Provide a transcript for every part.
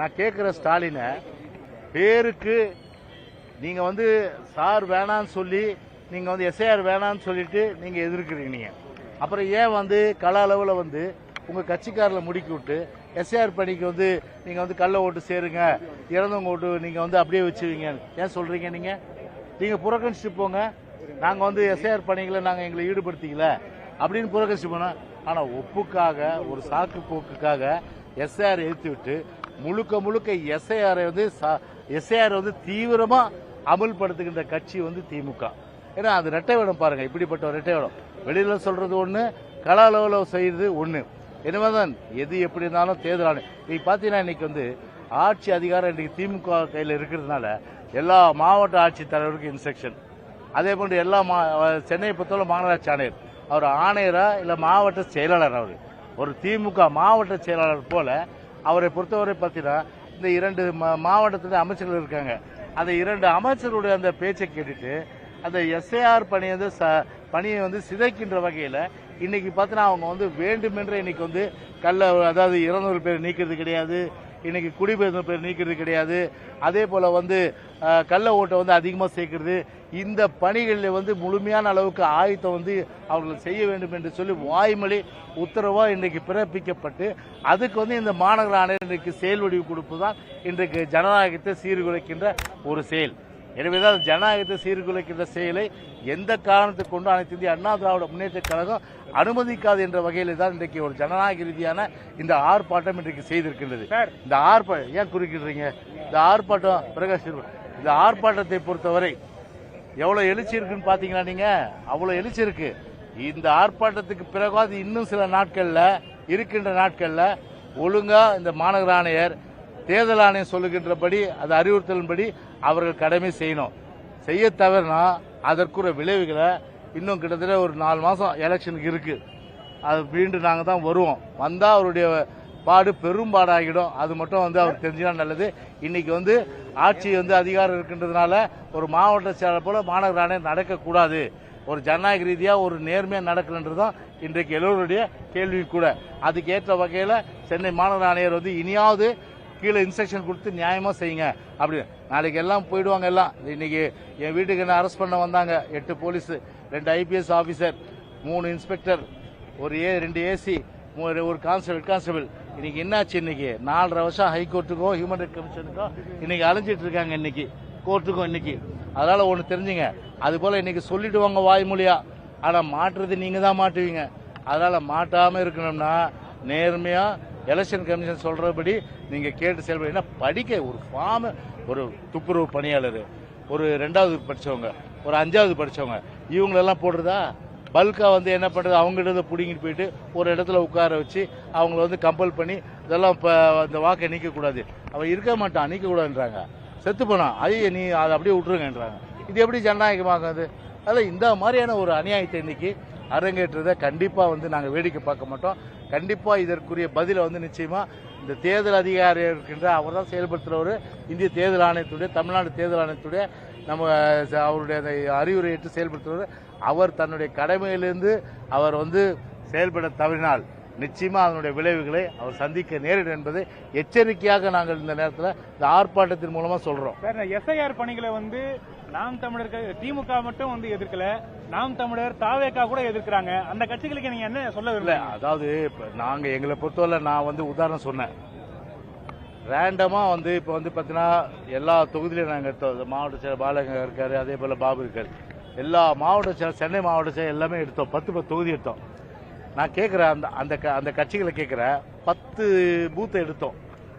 நான் கேட்குற ஸ்டாலினை பேருக்கு நீங்கள் வந்து சார் வேணான்னு சொல்லி நீங்கள் வந்து எஸ்ஐஆர் வேணான்னு சொல்லிட்டு நீங்கள் எதிர்க்கிறீங்க நீங்கள் அப்புறம் ஏன் வந்து கள அளவில் வந்து உங்கள் கட்சிக்காரில் முடுக்கி விட்டு எஸ்ஐஆர் பணிக்கு வந்து நீங்கள் வந்து கள்ள ஓட்டு சேருங்க இறந்தவங்க ஓட்டு நீங்கள் வந்து அப்படியே வச்சுருவீங்க ஏன் சொல்கிறீங்க நீங்கள் நீங்கள் புறக்கணிச்சுட்டு போங்க. நாங்கள் வந்து எஸ்ஐஆர் பணிகளை நாங்கள் எங்களை ஈடுபடுத்திக்கல அப்படின்னு புறக்கணிச்சு போனோம் ஆனால் ஒப்புக்காக ஒரு சாக்கு போக்குக்காக எஸ்ஐஆர் எழுத்து விட்டு முழுக்க முழுக்க எஸ்ஐஆரை வந்து எஸ்ஐஆர் வந்து தீவிரமாக அமல்படுத்துகின்ற கட்சி வந்து திமுக. ஏன்னா அது ரெட்டை வேடம் பாருங்க இப்படிப்பட்ட ஒரு ரெட்டை வேடம். வெளியில சொல்றது ஒன்று கள அளவில் செய்யறது ஒன்று தான் எது எப்படி இருந்தாலும் தேர்தல் ஆணையம் இன்னைக்கு பார்த்தீங்கன்னா இன்னைக்கு வந்து ஆட்சி அதிகாரம் இன்னைக்கு திமுக கையில் இருக்கிறதுனால எல்லா மாவட்ட ஆட்சித்தலைவருக்கும் இன்ஸ்ட்ரக்ஷன் அதே போன்று எல்லா மா சென்னையை பொறுத்தவரை மாநகராட்சி ஆணையர். அவர் ஆணையரா இல்லை மாவட்ட செயலாளர் அவர்? ஒரு திமுக மாவட்ட செயலாளர் போல அவரை பொறுத்தவரை பார்த்தீங்கன்னா இந்த இரண்டு மா- அமைச்சர்கள் இருக்காங்க. அந்த இரண்டு அமைச்சர்களுடைய அந்த பேச்சை கேட்டுட்டு அந்த எஸ்ஏஆர் பணியை வந்து ச- பணியை வந்து சிதைக்கின்ற வகையில் இன்னைக்கு பார்த்தீங்கன்னா அவங்க வந்து வேண்டுமென்றே இன்னைக்கு வந்து கல்ல அதாவது இருநூறு பேர் நீக்கிறது கிடையாது இன்னைக்கு குடிபெயர்ந்த பேர் நீக்கிறது கிடையாது. அதே போல் வந்து கள்ள ஓட்டை வந்து அதிகமாக சேர்க்கறது இந்த பணிகளில் வந்து முழுமையான அளவுக்கு ஆயத்தம் வந்து அவர்கள் செய்ய வேண்டும் என்று சொல்லி வாய்மொழி உத்தரவா இன்றைக்கு பிறப்பிக்கப்பட்டு அதுக்கு வந்து இந்த மாநகர ஆணையர் இன்றைக்கு செயல் வடிவு கொடுப்பு தான் இன்றைக்கு ஜனநாயகத்தை சீர்குலைக்கின்ற ஒரு செயல். எனவேதான் ஜனநாயகத்தை சீர்குலைக்கின்ற செயலை எந்த காரணத்தை கொண்டு அனைத்து இந்திய அண்ணா திராவிட முன்னேற்ற கழகம் அனுமதிக்காது என்ற வகையில் தான் இன்றைக்கு ஒரு ஜனநாயக ரீதியான இந்த ஆர்ப்பாட்டம் இன்றைக்கு செய்திருக்கின்றது. இந்த ஆர்ப்பாட்டம் ஏன் குறிக்கிடுறீங்க இந்த ஆர்ப்பாட்டம் பிரகாஷ் இந்த ஆர்ப்பாட்டத்தை பொறுத்தவரை எவ்வளோ எழுச்சி இருக்குன்னு பார்த்தீங்களா நீங்கள் அவ்வளோ எழுச்சி இருக்கு. இந்த ஆர்ப்பாட்டத்துக்கு பிறகாவது இன்னும் சில நாட்களில் இருக்கின்ற நாட்களில் ஒழுங்காக இந்த மாநகர ஆணையர் தேர்தல் ஆணையம் சொல்லுகின்றபடி அது அறிவுறுத்தலின்படி அவர்கள் கடமை செய்யணும். செய்ய தவறுனா அதற்குரிய விளைவுகளை இன்னும் கிட்டத்தட்ட ஒரு நாலு மாதம் எலெக்ஷனுக்கு இருக்குது அது மீண்டும் நாங்கள் தான் வருவோம். வந்தால் அவருடைய பாடு பெரும்பாடாகிடும் அது மட்டும் வந்து அவர் தெரிஞ்சுனா நல்லது. இன்னைக்கு வந்து ஆட்சி வந்து அதிகாரம் இருக்கின்றதுனால ஒரு மாவட்ட செயலர் போல மாநகர ஆணையம் நடக்கக்கூடாது. ஒரு ஜனநாயக ரீதியாக ஒரு நேர்மையாக நடக்கலன்றது தான் இன்றைக்கு எல்லோருடைய கேள்வி கூட. அதுக்கு ஏற்ற வகையில் சென்னை மாநகர ஆணையர் வந்து இனியாவது கீழே இன்ஸ்ட்ரக்ஷன் கொடுத்து நியாயமாக செய்யுங்க. அப்படின்னு நாளைக்கு எல்லாம் போயிடுவாங்க எல்லாம். இன்னைக்கு என் வீட்டுக்கு என்ன அரெஸ்ட் பண்ண வந்தாங்க. எட்டு போலீஸ் ரெண்டு ஐபிஎஸ் ஆஃபீஸர் மூணு இன்ஸ்பெக்டர் ஒரு ஏ ரெண்டு ஏசி ஒரு கான்ஸ்டபிள் கான்ஸ்டபிள் இன்னைக்கு என்னாச்சு இன்னைக்கு? நாலரை வருஷம் ஹைகோர்ட்டுக்கும் ஹியூமன் ரைட் கமிஷனுக்கும் இன்னைக்கு அலைஞ்சிட்டு இருக்காங்க இன்னைக்கு. கோர்ட்டுக்கும் இன்னைக்கு. அதனால ஒன்று தெரிஞ்சுங்க. அது போல இன்னைக்கு சொல்லிடுவாங்க வாய்மொழியா ஆனால் மாற்றுறது நீங்க தான் மாட்டுவீங்க. அதனால மாட்டாம இருக்கணும்னா நேர்மையா எலெக்ஷன் கமிஷன் சொல்றபடி நீங்க கேட்டு செயல்படுங்க. படிக்க ஒரு ஃபார்ம் ஒரு துப்புரவு பணியாளர் ஒரு ரெண்டாவது படிச்சவங்க ஒரு அஞ்சாவது படிச்சவங்க இவங்களெல்லாம் போடுறதா? பல்கா வந்து என்ன பண்றது அவங்ககிட்ட பிடிங்கிட்டு போயிட்டு ஒரு இடத்துல உட்கார வச்சு அவங்கள வந்து கம்பல் பண்ணி இதெல்லாம் இப்போ இந்த வாக்கை நீக்கக்கூடாது அவன் இருக்க மாட்டான் நீக்கக்கூடாதுன்றாங்க செத்து போனான். ஐயோ நீ அதை அப்படியே விட்டுருங்கன்றாங்க. இது எப்படி ஜனநாயகமாகாது? அதில் இந்த மாதிரியான ஒரு அநியாயத்தை இன்னைக்கு அரங்கேற்றதை கண்டிப்பாக வந்து நாங்கள் வேடிக்கை பார்க்க மாட்டோம். கண்டிப்பாக இதற்குரிய பதிலை வந்து நிச்சயமாக இந்த தேர்தல் அதிகாரி இருக்கின்ற அவர் தான் செயல்படுத்துகிறவர் இந்திய தேர்தல் ஆணையத்துடைய தமிழ்நாடு தேர்தல் ஆணையத்துடைய நம்ம ச- அவருடைய அந்த அறிவுரை ஏற்று செயல்படுத்துகிறவர் அவர் தன்னுடைய கடமையிலிருந்து அவர் வந்து செயல்பட தவறினால் நிச்சயமாக அதனுடைய விளைவுகளை அவர் சந்திக்க நேரிடும் என்பதை எச்சரிக்கையாக நாங்கள் இந்த நேரத்தில் இந்த ஆர்ப்பாட்டத்தின் மூலமாக சொல்கிறோம் எஸ்ஐஆர் பணிகளை வந்து நாம் தமிழர் க- திமுக மட்டும் வந்து எதிர்க்கல நாம் தமிழர் தாவேக்கா கூட எதிர்க்கிறாங்க. அந்த கட்சிகளுக்கு நீங்க என்ன சொல்ல இல்ல அதாவது நாங்க எங்களை பொறுத்தவரை நான் வந்து உதாரணம் சொன்னேன். ரேண்டமா வந்து இப்போ வந்து பார்த்தீங்கன்னா எல்லா தொகுதியிலையும் நாங்கள் எடுத்தோம் மாவட்ட செயலர் பாலங்க இருக்காரு அதே போல பாபு இருக்காரு. எல்லா மாவட்ட செயலர் சென்னை மாவட்ட செயலர் எல்லாமே எடுத்தோம். பத்து பத்து தொகுதி எடுத்தோம். நான் கேட்குறேன் அந்த அந்த க- அந்த கட்சிகளை கேட்குறேன் பத்து பூத்தை எடுத்தோம்.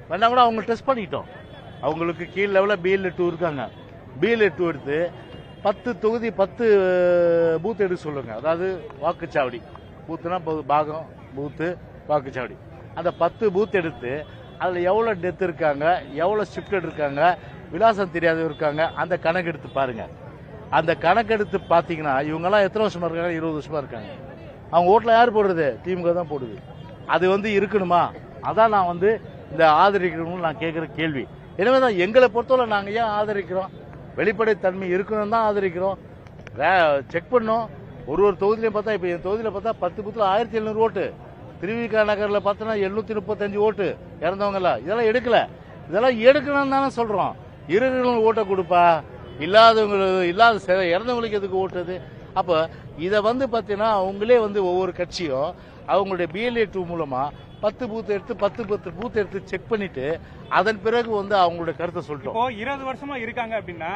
வேணா கூட அவங்க டெஸ்ட் பண்ணிட்டோம். அவங்களுக்கு கீழ் லெவலில் பிஎல்ஏ டூ இருக்காங்க. பிஎல்ஏ எடுத்து பத்து தொகுதி பத்து பூத் எடுக்க சொல்லுங்க. அதாவது வாக்குச்சாவடி. பூத்துனா பாகம் பூத்து வாக்குச்சாவடி. அந்த பத்து பூத் எடுத்து அதில் எவ்வளோ டெத் இருக்காங்க எவ்வளோ ஷிஃப்டட் இருக்காங்க விலாசம் தெரியாதவங்க இருக்காங்க அந்த கணக்கு எடுத்து பாருங்க. அந்த கணக்கெடுத்து பார்த்தீங்கன்னா இவங்கெல்லாம் எத்தனை வருஷமா இருக்காங்க? இருபது வருஷமா இருக்காங்க. அவங்க ஓட்டில் யார் போடுறது? திமுக தான் போடுது. அது வந்து இருக்கணுமா? அதான் நான் வந்து இந்த ஆதரிக்கணும்னு நான் கேட்குற கேள்வி. எனவே தான் எங்களை பொறுத்தவரை நாங்கள் ஏன் ஆதரிக்கிறோம்? வெளிப்படைத்தன்மை இருக்கணும் தான் ஆதரிக்கிறோம். செக் பண்ணோம். ஒரு ஒரு தொகுதியிலையும் பார்த்தா இப்போ என் தொகுதியில் பார்த்தா பத்து புத்தில் ஆயிரத்தி எழுநூறு ஓட்டு. திருவிக நகரில் பார்த்தோன்னா எழுநூத்தி முப்பத்தஞ்சு ஓட்டு இறந்தவங்கலாம் இதெல்லாம் எடுக்கல. இதெல்லாம் எடுக்கணும்னு தானே சொல்கிறோம் இருக்கிறவங்களுக்கு ஓட்டை கொடுப்பா. இல்லாதவங்களுக்கு இல்லாத இறந்தவங்களுக்கு எதுக்கு ஓட்டுறது அப்போ இதை வந்து பார்த்தீங்கன்னா அவங்களே வந்து ஒவ்வொரு கட்சியும் அவங்களுடைய பிஎல்ஏ டூ மூலமா பத்து பூத் எடுத்து பத்து பத்து பூத் எடுத்து செக் பண்ணிட்டு அதன் பிறகு வந்து அவங்களுடைய கருத்தை சொல்லிட்டோம். இப்போ இருபது வருஷமா இருக்காங்க அப்படின்னா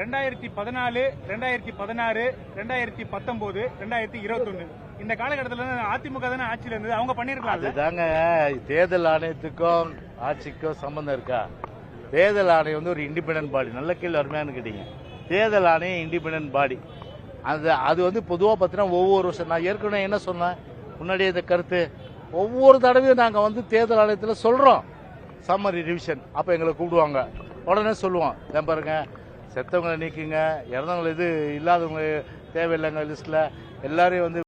ரெண்டாயிரத்தி பதினாலு ரெண்டாயிரத்தி பதினாறு ரெண்டாயிரத்தி பத்தொன்பது ரெண்டாயிரத்தி இருபத்தொன்னு. இந்த காலகட்டத்தில் அதிமுக தானே ஆட்சியில் இருந்தது அவங்க பண்ணிருக்கலாம்ல அதுதாங்க. தேர்தல் ஆணையத்துக்கும் ஆட்சிக்கும் சம்பந்தம் இருக்கா? தேர்தல் ஆணையம் வந்து ஒரு இண்டிபெண்டன்ட் பாடி நல்ல கேள்வி அருமையானு கேட்டீங்க. தேர்தல் ஆணையம் இண்டிபெண்டன்ட் பாடி அது அது வந்து பொதுவாக பார்த்தீங்கன்னா ஒவ்வொரு வருஷம். நான் ஏற்கனவே என்ன சொன்னேன்? முன்னாடியே இந்த கருத்து. ஒவ்வொரு தடவையும் நாங்கள் வந்து தேர்தல் ஆணையத்தில் சொல்கிறோம் சம்மரி ரிவிஷன் அப்போ எங்களை கூப்பிடுவாங்க. உடனே சொல்லுவோம். ஏன் பாருங்க செத்தவங்களை நீக்குங்க. இறந்தவங்களை இது இல்லாதவங்க தேவையில்லைங்க லிஸ்ட்டில் எல்லாரையும் வந்து